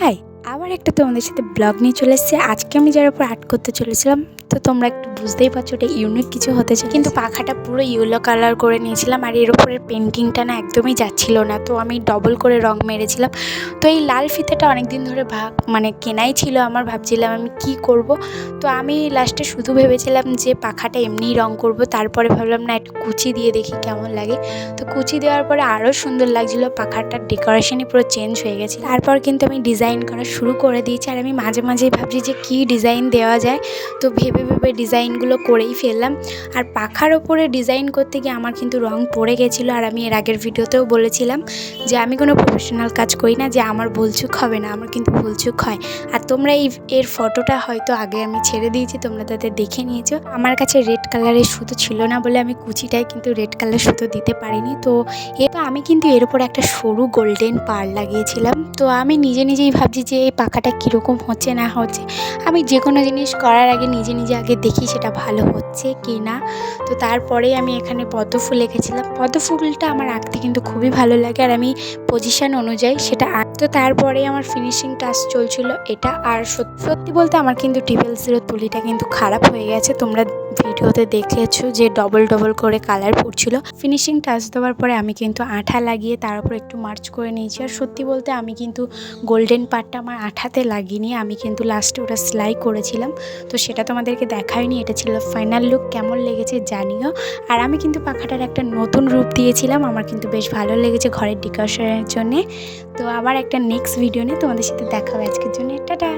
High আবার একটা তোমাদের সাথে ব্লগ নিয়ে চলে এসেছি। আজকে আমি যার উপর আর্ট করতে চলেছিলাম, তো তোমরা একটু বুঝতেই পারছ ওটা ইউনিক কিছু হতে চায় কিন্তু পাখাটা পুরো ইয়েলো কালার করে নিয়েছিলাম আর এর উপরের পেন্টিংটা না একদমই যাচ্ছিল না। তো আমি ডবল করে রং মেরেছিলাম। তো এই লাল ফিতেটা অনেক দিন ধরে ভাগ মানে কেনাই ছিল আমার। ভাবছিলাম আমি কি করব? তো আমি লাস্টে শুধু ভেবেছিলাম যে পাখাটা এমনিই রং করব। তারপরে ভাবলাম, না, একটু কুচি দিয়ে দেখি কেমন লাগে। তো কুচি দেওয়ার পরে আরও সুন্দর লাগছিল। পাখাটার ডেকোরেশনই পুরো চেঞ্জ হয়ে গেছে। তারপর কিন্তু আমি ডিজাইন করা শুরু করে দিয়েছি। আর আমি মাঝে মাঝেই ভাবছি যে কী ডিজাইন দেওয়া যায়? তো ভেবে ভেবে ডিজাইনগুলো করেই ফেললাম। আর পাখার ওপরে ডিজাইন করতে গিয়ে আমার কিন্তু রং পড়ে গেছিল আর আমি এর আগের ভিডিওতেও বলেছিলাম যে আমি কোনো প্রফেশনাল কাজ করি না, যে আমার ভুলচুক হবে না, আমার কিন্তু ভুলচুক হয়। আর তোমরা এই এর ফটোটা হয়তো আগে আমি ছেড়ে দিয়েছি, তোমরা তাদের দেখে নিয়েছো। আমার কাছে রেড কালারের সুতো ছিল না বলে আমি কুচিটায় কিন্তু রেড কালার সুতো দিতে পারিনি। তো এ তো আমি কিন্তু এর উপর একটা সরু গোল্ডেন পার লাগিয়েছিলাম। তো আমি নিজে নিজেই ভাবছি যে এই পাখাটা কীরকম হচ্ছে না হচ্ছে। আমি যে কোনো জিনিস করার আগে নিজে নিজে আগে দেখি সেটা ভালো হচ্ছে কি না। তো তারপরেই আমি এখানে পদ্মফুল এঁকেছিলাম। পদ্ম ফুলটা আমার আঁকতে কিন্তু খুবই ভালো লাগে আর আমি পজিশান অনুযায়ী সেটা আঁক তো তারপরে আমার ফিনিশিং টাচ চলছিল এটা। আর সত্যি সত্যি বলতে আমার কিন্তু টিভেল জিরো তুলিটা কিন্তু খারাপ হয়ে গেছে। তোমরা ভিডিওতে দেখেছ যে ডবল ডবল করে কালার পড়ছিল। ফিনিশিং টাচ দেওয়ার পরে আমি কিন্তু আঠা লাগিয়ে তার উপর একটু মার্চ করে নিয়েছি। আর সত্যি বলতে আমি কিন্তু গোল্ডেন পার্টটা আমার আঠাতে লাগিনি, আমি কিন্তু লাস্টে ওটা সেলাই করেছিলাম। তো সেটা তোমাদেরকে দেখাইনি এটা ছিল ফাইনাল লুক কেমন লেগেছে জানিও। আর আমি কিন্তু পাখাটার একটা নতুন রূপ দিয়েছিলাম, আমার কিন্তু বেশ ভালো লেগেছে ঘরের ডেকোরেশনের জন্যে। তো আবার একটা নেক্সট ভিডিও নিয়ে তোমাদের সাথে দেখা হবে আজকের জন্য। টাটা!